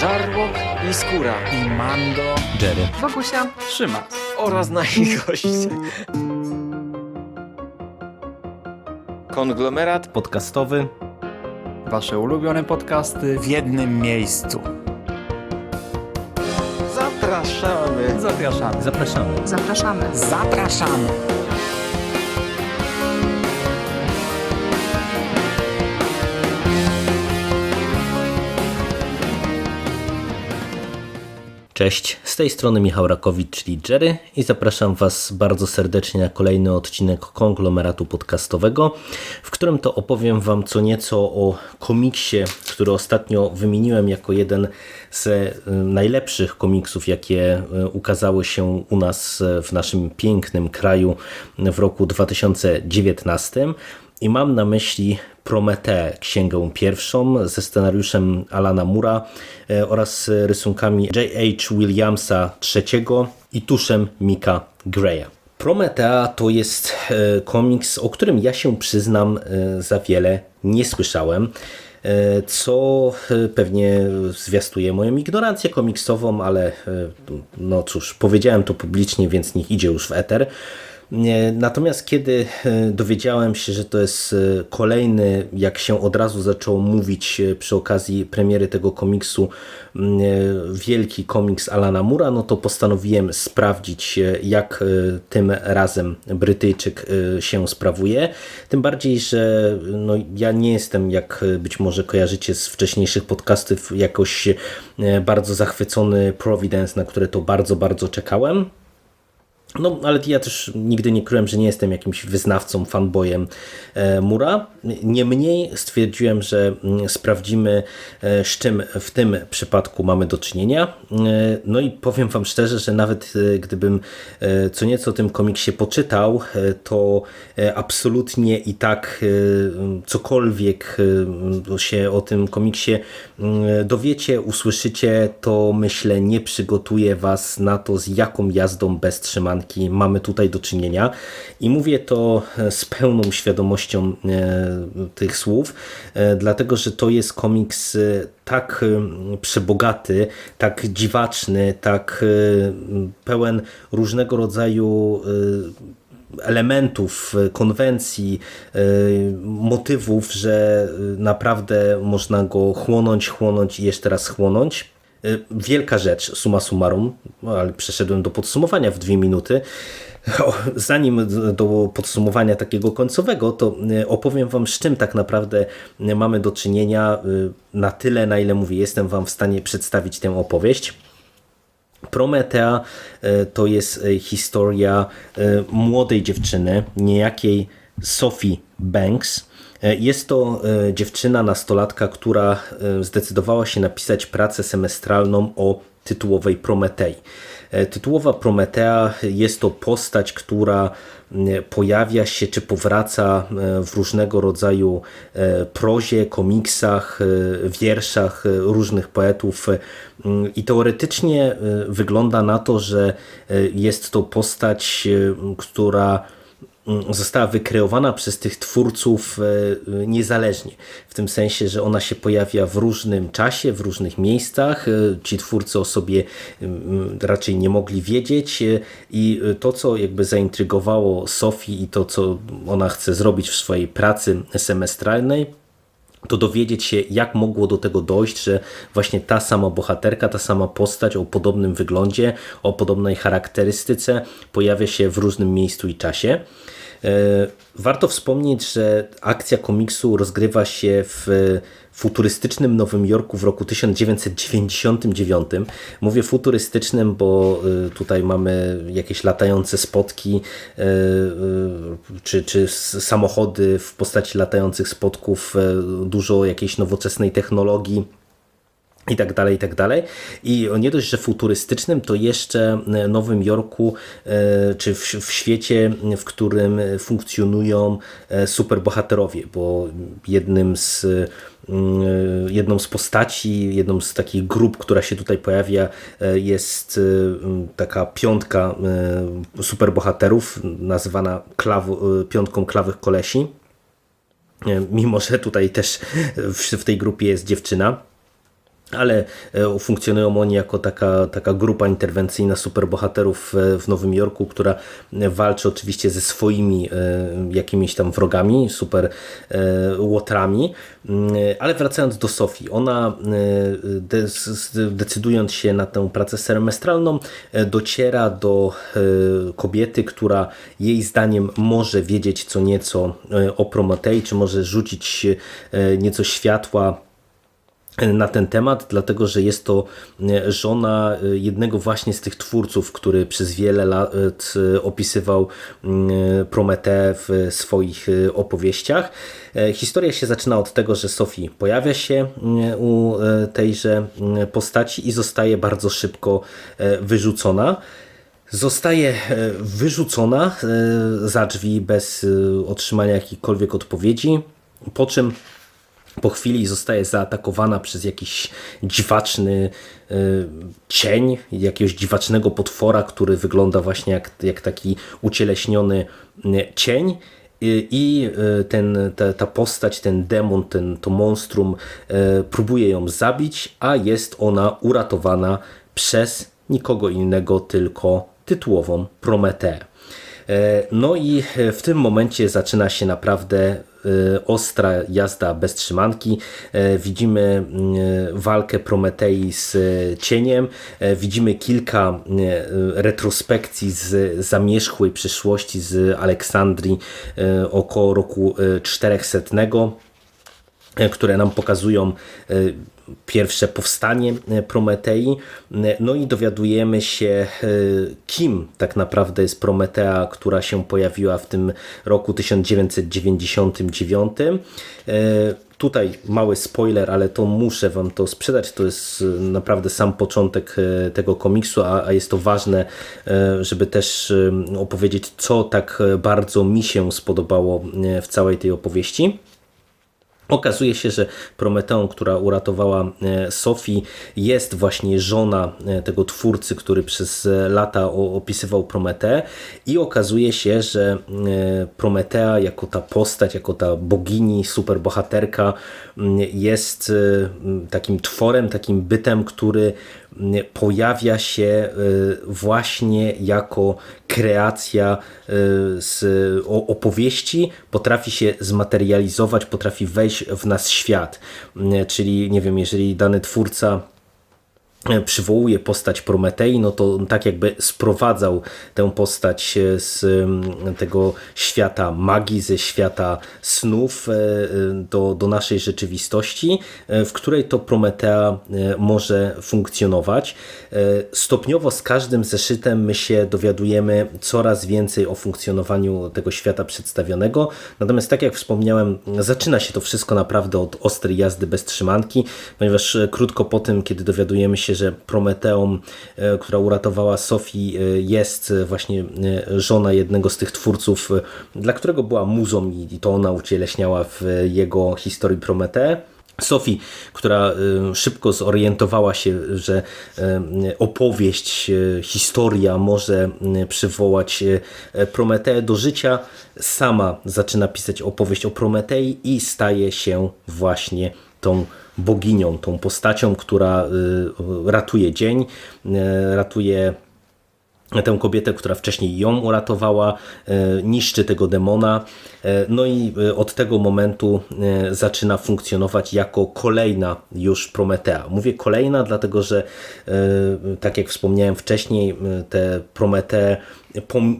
Żarłok i Skóra i Mando. Jerry. Wokusia. Trzyma. oraz nasi goście. Konglomerat Podcastowy. Wasze ulubione podcasty w jednym miejscu. zapraszamy. Zapraszamy. Zapraszamy. Zapraszamy. Zapraszamy. Cześć, z tej strony Michał Rakowicz, czyli Jerry i zapraszam Was bardzo serdecznie na kolejny odcinek konglomeratu podcastowego, w którym to opowiem Wam co nieco o komiksie, który ostatnio wymieniłem jako jeden z y, najlepszych komiksów, jakie y, ukazały się u nas y, w naszym pięknym kraju w roku 2019. I mam na myśli Prometę, księgę pierwszą ze scenariuszem Alana Mura e, oraz rysunkami J.H. Williamsa III i tuszem Mika Greya. Prometea to jest e, komiks, o którym ja się przyznam e, za wiele nie słyszałem co pewnie zwiastuje moją ignorancję komiksową, ale no cóż, powiedziałem to publicznie, więc niech idzie już w eter. Natomiast kiedy e, dowiedziałem się, że to jest e, kolejny, jak się od razu zaczęło mówić e, przy okazji premiery tego komiksu, wielki komiks Alana Mura, no to postanowiłem sprawdzić, jak tym razem Brytyjczyk się sprawuje. Tym bardziej, że no, ja nie jestem, jak być może kojarzycie z wcześniejszych podcastów, jakoś bardzo zachwycony Providence, na które to bardzo, bardzo czekałem. No, ale ja też nigdy nie kryłem, że nie jestem jakimś wyznawcą, fanboyem e, Mura. Niemniej stwierdziłem, że mm, sprawdzimy, e, z czym w tym przypadku mamy do czynienia. E, No i powiem Wam szczerze, że nawet gdybym co nieco o tym komiksie poczytał, to absolutnie i tak cokolwiek się o tym komiksie mm, dowiecie, usłyszycie, to myślę nie przygotuje Was na to, z jaką jazdą bez mamy tutaj do czynienia. I mówię to e, z pełną świadomością e, tych słów, e, dlatego że to jest komiks tak przebogaty, tak dziwaczny, tak pełen różnego rodzaju elementów, konwencji, motywów, że naprawdę można go chłonąć, chłonąć i jeszcze raz chłonąć. E, Wielka rzecz, summa summarum, ale przeszedłem do podsumowania w dwie minuty. Zanim do podsumowania takiego końcowego, to e, opowiem Wam, z czym tak naprawdę e, mamy do czynienia, na tyle, na ile mówię, jestem Wam w stanie przedstawić tę opowieść. Prometea to jest historia młodej dziewczyny, niejakiej Sophie Banks. E, Jest to e, dziewczyna, nastolatka, która e, zdecydowała się napisać pracę semestralną o tytułowej Prometei. Tytułowa Prometea jest to postać, która pojawia się czy powraca w różnego rodzaju prozie, komiksach, wierszach różnych poetów i teoretycznie wygląda na to, że jest to postać, która została wykreowana przez tych twórców e, niezależnie. W tym sensie, że ona się pojawia w różnym czasie, w różnych miejscach. E, Ci twórcy o sobie mm, raczej nie mogli wiedzieć e, i to, co jakby zaintrygowało Sofii i to, co ona chce zrobić w swojej pracy semestralnej, to dowiedzieć się, jak mogło do tego dojść, że właśnie ta sama bohaterka, ta sama postać o podobnym wyglądzie, o podobnej charakterystyce pojawia się w różnym miejscu i czasie. E, Warto wspomnieć, że akcja komiksu rozgrywa się w futurystycznym Nowym Jorku w roku 1999. Mówię futurystycznym, bo y, tutaj mamy jakieś latające spotki y, czy, czy samochody w postaci latających spotków, dużo jakiejś nowoczesnej technologii i tak dalej, i tak dalej. I nie dość, że futurystycznym, to jeszcze Nowym Jorku, e, czy w, w świecie, w którym funkcjonują e, superbohaterowie, bo jednym z mm, jedną z postaci, jedną z takich grup, która się tutaj pojawia e, jest taka piątka superbohaterów nazywana klaw, piątką klawych kolesi. Mimo, że tutaj też w tej grupie jest dziewczyna. Ale e, funkcjonują oni jako taka, taka grupa interwencyjna superbohaterów e, w Nowym Jorku, która e, walczy oczywiście ze swoimi jakimiś tam wrogami, super łotrami. Mm, Ale wracając do Sofii, ona decydując się na tę pracę semestralną, dociera do kobiety, która jej zdaniem może wiedzieć co nieco o Prometei, czy może rzucić nieco światła na ten temat, dlatego że jest to e, żona e, jednego właśnie z tych twórców, który przez wiele lat e, opisywał Prometę w swoich opowieściach. Historia się zaczyna od tego, że Sophie pojawia się u tejże postaci i zostaje bardzo szybko wyrzucona. Zostaje wyrzucona za drzwi bez otrzymania jakichkolwiek odpowiedzi, po czym po chwili zostaje zaatakowana przez jakiś dziwaczny y, cień, jakiegoś dziwacznego potwora, który wygląda właśnie jak, jak taki ucieleśniony y, cień. I, i y, ten, ta, ta postać, ten demon, ten, to monstrum próbuje ją zabić, a jest ona uratowana przez nikogo innego, tylko tytułową Prometeę. No i w tym momencie zaczyna się naprawdę Y, ostra jazda bez trzymanki. Widzimy y, walkę Prometei z cieniem. Widzimy kilka retrospekcji z zamierzchłej przyszłości z Aleksandrii około roku 400 które nam pokazują pierwsze powstanie e, Prometei. E, no i dowiadujemy się, e, kim tak naprawdę jest Prometea, która się pojawiła w tym roku 1999. Tutaj mały spoiler, ale to muszę Wam to sprzedać. To jest naprawdę sam początek tego komiksu, a jest to ważne, żeby też opowiedzieć, co tak bardzo mi się spodobało w całej tej opowieści. Okazuje się, że Prometeą, która uratowała e, Sofii, jest właśnie żona e, tego twórcy, który przez lata opisywał Prometeę i okazuje się, że e, Prometea jako ta postać, jako ta bogini, superbohaterka jest takim tworem, takim bytem, który pojawia się właśnie jako kreacja z opowieści, potrafi się zmaterializować, potrafi wejść w nas świat. Czyli, nie wiem, jeżeli dany twórca przywołuje postać Prometei, no to tak jakby sprowadzał tę postać z tego świata magii, ze świata snów e, do, do naszej rzeczywistości, e, w której to Prometea e, może funkcjonować. Stopniowo z każdym zeszytem my się dowiadujemy coraz więcej o funkcjonowaniu tego świata przedstawionego. Natomiast tak jak wspomniałem, zaczyna się to wszystko naprawdę od ostrej jazdy bez trzymanki, ponieważ krótko po tym, kiedy dowiadujemy się, że Prometeą, e, która uratowała Sofii, e, jest właśnie e, żona jednego z tych twórców, dla którego była muzą i to ona ucieleśniała w jego historii Prometę. Sofii, która szybko zorientowała się, że opowieść, historia może przywołać Prometeę do życia, sama zaczyna pisać opowieść o Prometei i staje się właśnie tą boginią, tą postacią, która y, ratuje dzień, y, ratuje tę kobietę, która wcześniej ją uratowała, y, niszczy tego demona. No i od tego momentu zaczyna funkcjonować jako kolejna już Prometea. Mówię kolejna, dlatego że tak jak wspomniałem wcześniej, te Prometee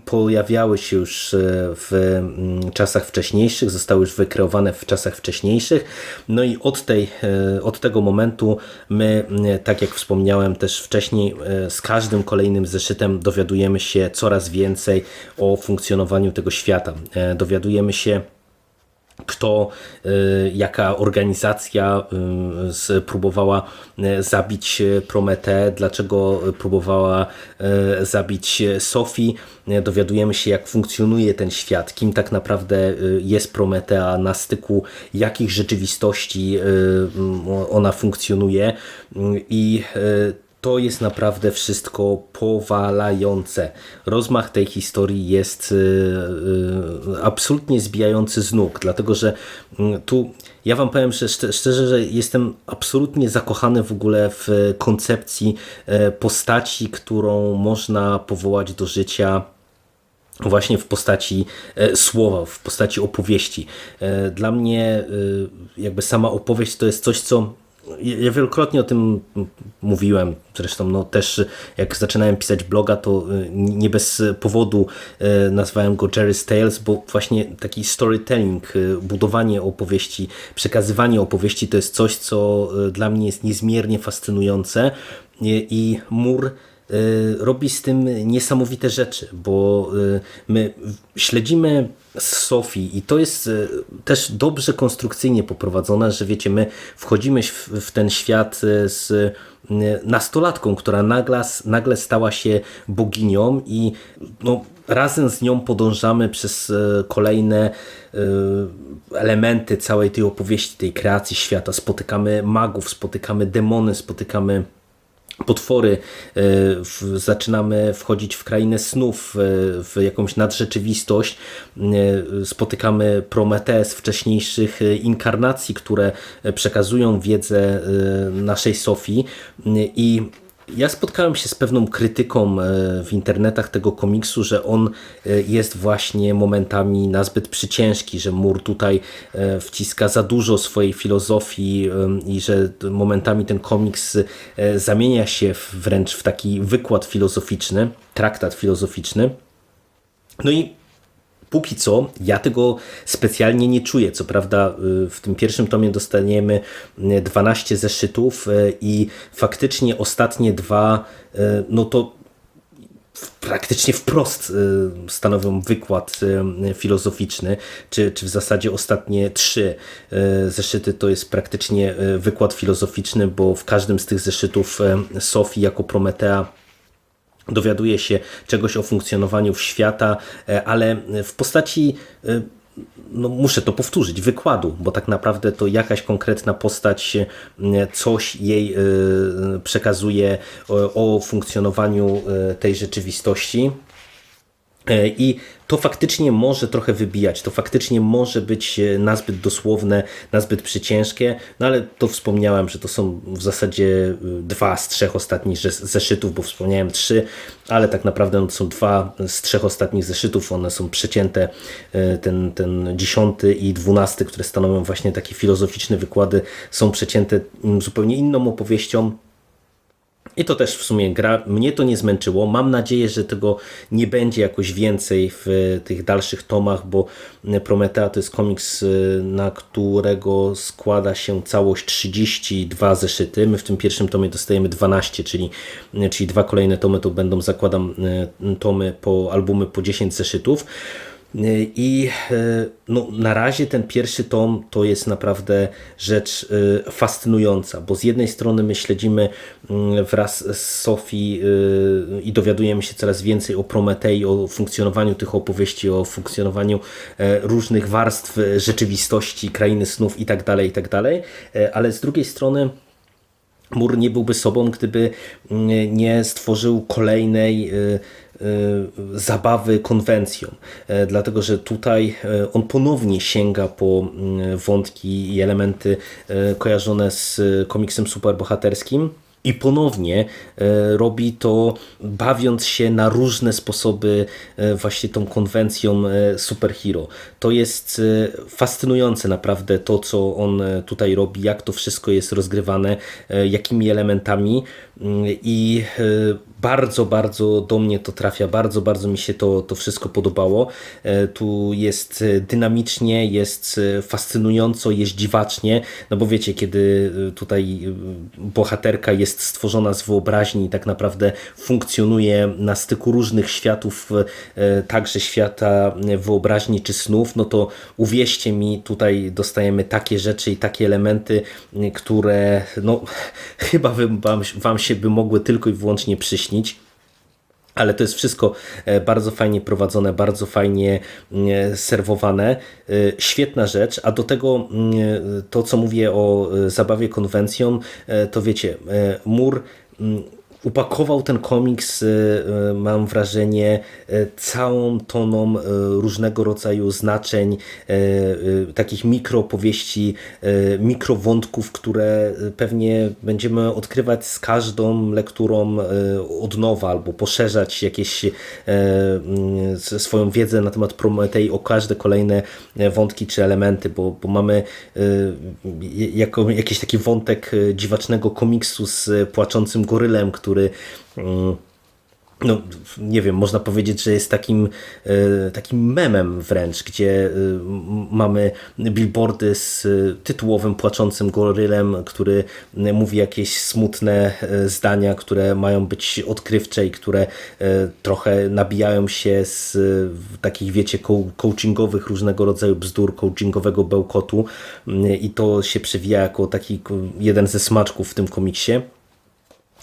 pojawiały się już e, w mm, czasach wcześniejszych, zostały już wykreowane w czasach wcześniejszych. No i od, tej, e, od tego momentu my, tak jak wspomniałem też wcześniej, e, z każdym kolejnym zeszytem dowiadujemy się coraz więcej o funkcjonowaniu tego świata. Dowiadujemy się kto, y, jaka organizacja y, próbowała y, zabić Prometę, dlaczego próbowała zabić Sofii. Dowiadujemy się, jak funkcjonuje ten świat, kim tak naprawdę jest Prometea, na styku jakich rzeczywistości ona funkcjonuje i to jest naprawdę wszystko powalające. Rozmach tej historii jest y, y, absolutnie zbijający z nóg, dlatego że mm, tu ja wam powiem że szcze- szczerze, że jestem absolutnie zakochany w ogóle w koncepcji e, postaci, którą można powołać do życia właśnie w postaci e, słowa, w postaci opowieści. E, Dla mnie e, jakby sama opowieść to jest coś, co ja wielokrotnie o tym mówiłem, zresztą no też jak zaczynałem pisać bloga, to e, nie bez powodu e, nazwałem go Jerry's Tales, bo właśnie taki storytelling, e, budowanie opowieści, przekazywanie opowieści to jest coś, co dla mnie jest niezmiernie fascynujące. I Mur y, robi z tym niesamowite rzeczy, bo y, my śledzimy z Sofii i to jest y, też dobrze konstrukcyjnie poprowadzone, że wiecie, my wchodzimy w, ten świat y, z y, nastolatką, która nagle, nagle stała się boginią i no, razem z nią podążamy przez y, kolejne y, elementy całej tej opowieści, tej kreacji świata. Spotykamy magów, spotykamy demony, spotykamy potwory, e, zaczynamy wchodzić w krainę snów, e, w jakąś nadrzeczywistość, e, spotykamy Prometees wcześniejszych e, inkarnacji, które przekazują wiedzę naszej Sofii. I ja spotkałem się z pewną krytyką e, w internetach tego komiksu, że on e, jest właśnie momentami nazbyt przyciężki, że Mur tutaj e, wciska za dużo swojej filozofii i że momentami ten komiks zamienia się wręcz w taki wykład filozoficzny, traktat filozoficzny. No i Póki co ja tego specjalnie nie czuję. Co prawda y, w tym pierwszym tomie dostaniemy y, 12 zeszytów y, i faktycznie ostatnie dwa, y, no to praktycznie wprost y, stanowią wykład y, filozoficzny, czy, czy w zasadzie ostatnie trzy y, zeszyty to jest praktycznie y, wykład filozoficzny, bo w każdym z tych zeszytów y, Sofii jako Prometea dowiaduje się czegoś o funkcjonowaniu świata, e, ale w postaci, e, no muszę to powtórzyć, wykładu, bo tak naprawdę to jakaś konkretna postać e, coś jej przekazuje o, funkcjonowaniu tej rzeczywistości. E, I to faktycznie może trochę wybijać, to faktycznie może być e, nazbyt dosłowne, nazbyt przyciężkie, no ale to wspomniałem, że to są w zasadzie e, dwa z trzech ostatnich zes- zeszytów, bo wspomniałem trzy, ale tak naprawdę to są dwa z trzech ostatnich zeszytów, one są przecięte, ten, ten dziesiąty i dwunasty, które stanowią właśnie takie filozoficzne wykłady, są przecięte zupełnie inną opowieścią, i to też w sumie gra. Mnie to nie zmęczyło. Mam nadzieję, że tego nie będzie jakoś więcej w tych dalszych tomach, bo Prometea to jest komiks, y, na którego składa się całość 32 zeszyty. My w tym pierwszym tomie dostajemy 12, czyli, czyli dwa kolejne tomy to będą, zakładam, y, tomy po albumy po 10 zeszytów. I e, no, na razie ten pierwszy tom to jest naprawdę rzecz e, fascynująca, bo z jednej strony my śledzimy mm, wraz z Sofii e, i dowiadujemy się coraz więcej o Prometei, o funkcjonowaniu tych opowieści, o funkcjonowaniu różnych warstw rzeczywistości, krainy snów itd., itd., e, ale z drugiej strony Mur nie byłby sobą, gdyby mm, nie stworzył kolejnej zabawy konwencją. E, Dlatego, że tutaj e, on ponownie sięga po mm, wątki i elementy e, kojarzone z komiksem superbohaterskim. I ponownie robi to bawiąc się na różne sposoby właśnie tą konwencją superhero. To jest e, fascynujące naprawdę to, co on e, tutaj robi, jak to wszystko jest rozgrywane, e, jakimi elementami Mm, i bardzo, bardzo do mnie to trafia, bardzo, bardzo mi się to, to wszystko podobało. Tu jest dynamicznie, jest fascynująco, jest dziwacznie, no bo wiecie, kiedy tutaj bohaterka jest stworzona z wyobraźni i tak naprawdę funkcjonuje na styku różnych światów, także świata wyobraźni czy snów, no to uwierzcie mi, tutaj dostajemy takie rzeczy i takie elementy, które no chyba wam, wam, się by mogły tylko i wyłącznie przyśnić. Ale to jest wszystko e, bardzo fajnie prowadzone, bardzo fajnie mm, serwowane. E, Świetna rzecz, a do tego mm, to, co mówię o e, zabawie konwencją, e, to wiecie, e, mur mm, upakował ten komiks, y, y, mam wrażenie, y, całą toną różnego rodzaju znaczeń, takich mikroopowieści, y, mikrowątków, które pewnie będziemy odkrywać z każdą lekturą od nowa, albo poszerzać jakieś swoją wiedzę na temat Prometei o każde kolejne wątki czy elementy, bo, bo mamy jako, jakiś taki wątek dziwacznego komiksu z płaczącym gorylem, który mm, no, nie wiem, można powiedzieć, że jest takim, e, takim memem wręcz, gdzie e, mamy billboardy z e, tytułowym płaczącym gorylem, który mówi jakieś smutne zdania, które mają być odkrywcze i które trochę nabijają się z takich, wiecie, co- coachingowych różnego rodzaju bzdur, coachingowego bełkotu m, i to się przewija jako taki jeden ze smaczków w tym komiksie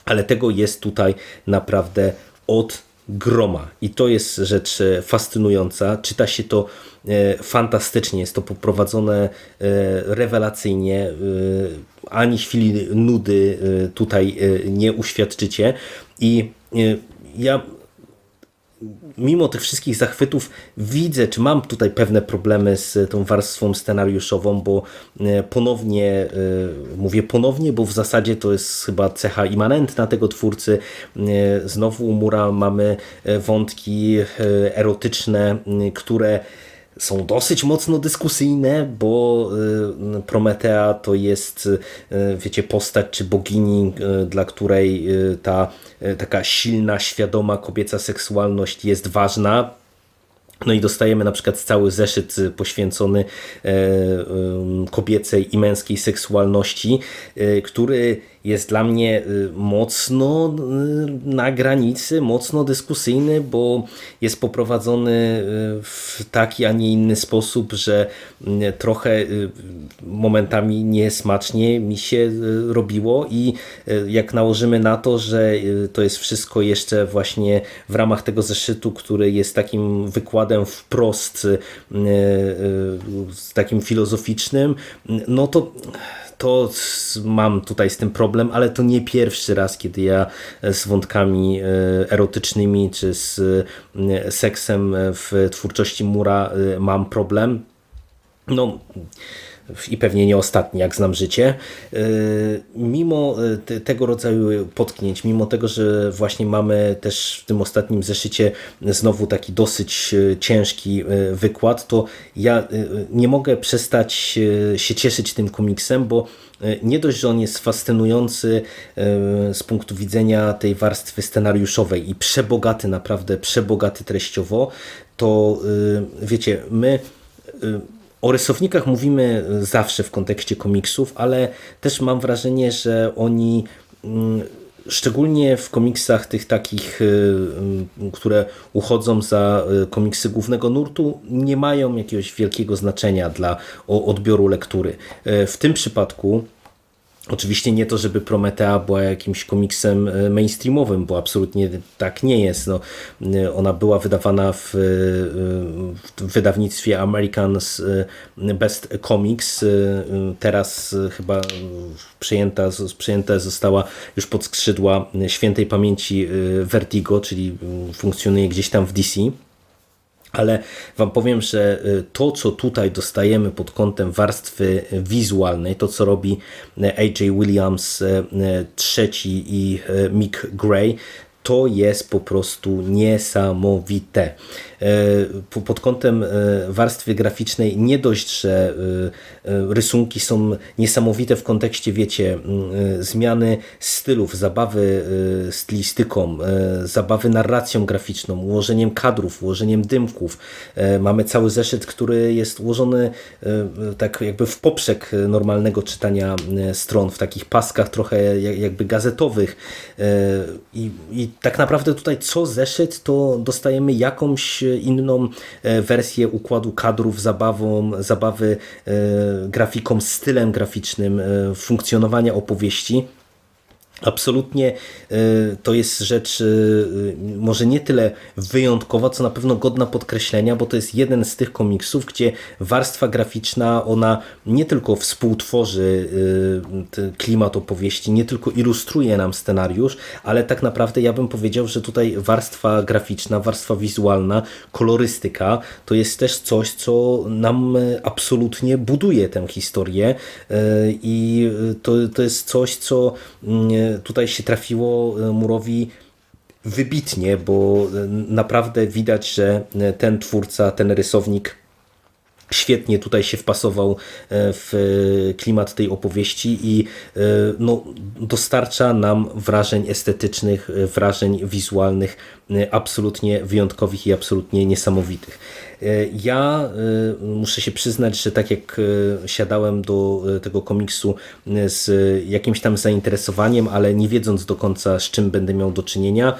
ale tego jest tutaj naprawdę od groma i to jest rzecz e, fascynująca. Czyta się to e, fantastycznie, jest to poprowadzone e, rewelacyjnie. Ani chwili nudy tutaj nie uświadczycie i ja mimo tych wszystkich zachwytów widzę, czy mam tutaj pewne problemy z tą warstwą scenariuszową, bo e, ponownie, e, mówię ponownie, bo w zasadzie to jest chyba cecha immanentna tego twórcy. E, Znowu u Mura mamy wątki erotyczne, które są dosyć mocno dyskusyjne, bo y, Prometea to jest, y, wiecie, postać czy bogini, y, dla której ta taka silna, świadoma kobieca seksualność jest ważna. No i dostajemy na przykład cały zeszyt poświęcony e, kobiecej i męskiej seksualności, który jest dla mnie y, mocno y, na granicy, mocno dyskusyjny, bo jest poprowadzony y, w taki, a nie inny sposób, że trochę momentami niesmacznie mi się robiło i jak nałożymy na to, że to jest wszystko jeszcze właśnie w ramach tego zeszytu, który jest takim wykładem wprost takim filozoficznym, no to to mam tutaj z tym problem, ale to nie pierwszy raz, kiedy ja z wątkami e, erotycznymi czy z e, seksem w twórczości Mura e, mam problem. No i pewnie nie ostatni, jak znam życie. Yy, Mimo te- tego rodzaju potknięć, mimo tego, że właśnie mamy też w tym ostatnim zeszycie znowu taki dosyć y, ciężki wykład, to ja nie mogę przestać się cieszyć tym komiksem, bo nie dość, że on jest fascynujący z punktu widzenia tej warstwy scenariuszowej i przebogaty, naprawdę przebogaty treściowo, to wiecie, my o rysownikach mówimy zawsze w kontekście komiksów, ale też mam wrażenie, że oni mm, szczególnie w komiksach tych takich, y, które uchodzą za y, komiksy głównego nurtu, nie mają jakiegoś wielkiego znaczenia dla odbioru lektury. W tym przypadku Oczywiście nie to, żeby Prometea była jakimś komiksem e, mainstreamowym, bo absolutnie tak nie jest. No, e, ona była wydawana w, e, w wydawnictwie American's Best Comics. Teraz chyba przejęta, przejęta została już pod skrzydła świętej pamięci Vertigo, czyli mm, funkcjonuje gdzieś tam w DC. Ale Wam powiem, że y, to, co tutaj dostajemy pod kątem warstwy wizualnej, to co robi y, AJ Williams y, y, trzeci i y, Mick Gray, to jest po prostu niesamowite. E, po- Pod kątem e, warstwy graficznej nie dość, że e, rysunki są niesamowite w kontekście, wiecie, zmiany stylów, zabawy stylistyką, zabawy narracją graficzną, ułożeniem kadrów, ułożeniem dymków. Mamy cały zeszyt, który jest ułożony tak jakby w poprzek normalnego czytania stron, w takich paskach trochę jak- jakby gazetowych. I, I tak naprawdę tutaj co zeszyt, to dostajemy jakąś inną e, wersję układu kadrów, zabawą, zabawy e, grafiką, stylem graficznym, e, funkcjonowania opowieści. Absolutnie e, to jest rzecz e, może nie tyle wyjątkowa, co na pewno godna podkreślenia, bo to jest jeden z tych komiksów, gdzie warstwa graficzna, ona nie tylko współtworzy e, klimat opowieści, nie tylko ilustruje nam scenariusz, ale tak naprawdę ja bym powiedział, że tutaj warstwa graficzna, warstwa wizualna, kolorystyka to jest też coś, co nam absolutnie buduje tę historię i to, to jest coś, co mm, tutaj się trafiło e, Murowi wybitnie, bo e, naprawdę widać, że e, ten twórca, ten rysownik świetnie tutaj się wpasował w klimat tej opowieści i no, dostarcza nam wrażeń estetycznych, wrażeń wizualnych absolutnie wyjątkowych i absolutnie niesamowitych. E, Ja e, muszę się przyznać, że tak jak siadałem do tego komiksu z jakimś tam zainteresowaniem, ale nie wiedząc do końca z czym będę miał do czynienia,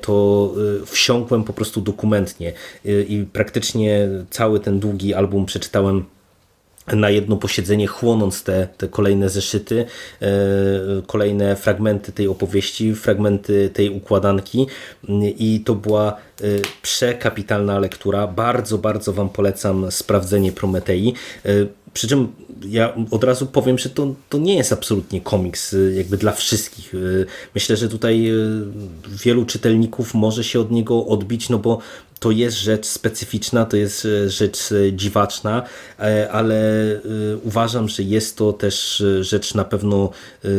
to wsiąkłem po prostu dokumentnie i praktycznie cały ten długi album przeczytałem na jedno posiedzenie, chłonąc te, te kolejne zeszyty, e, kolejne fragmenty tej opowieści, fragmenty tej układanki i to była e, przekapitalna lektura. Bardzo, bardzo Wam polecam sprawdzenie Prometei. E, Przy czym ja od razu powiem, że to, to nie jest absolutnie komiks jakby dla wszystkich. Myślę, że tutaj wielu czytelników może się od niego odbić, no bo to jest rzecz specyficzna, to jest e, rzecz e, dziwaczna, e, ale uważam, że jest to też rzecz na pewno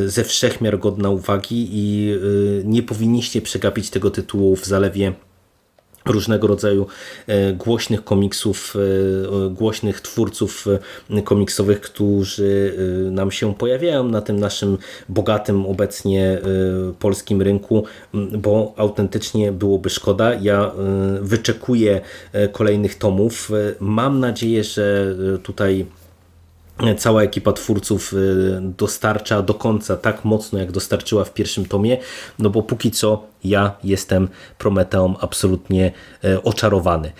ze wszechmiar godna uwagi i nie powinniście przegapić tego tytułu w zalewie różnego rodzaju e, głośnych komiksów, e, głośnych twórców e, komiksowych, którzy nam się pojawiają na tym naszym bogatym obecnie polskim rynku, bo autentycznie byłoby szkoda. Ja wyczekuję kolejnych tomów. Mam nadzieję, że tutaj cała ekipa twórców y, dostarcza do końca tak mocno, jak dostarczyła w pierwszym tomie, no bo póki co ja jestem Prometeą absolutnie y, oczarowany.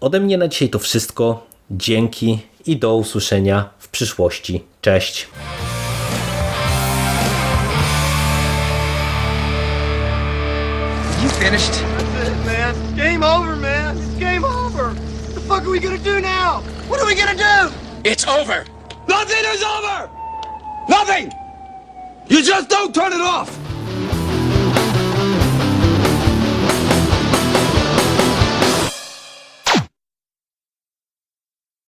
Ode mnie na dzisiaj to wszystko. Dzięki i do usłyszenia w przyszłości. Cześć! You finished? That's it, man. It's game over, man. It's game over. What the fuck are we gonna do now? What are we gonna do? It's over. Nothing is over! Nothing! You just don't turn it off!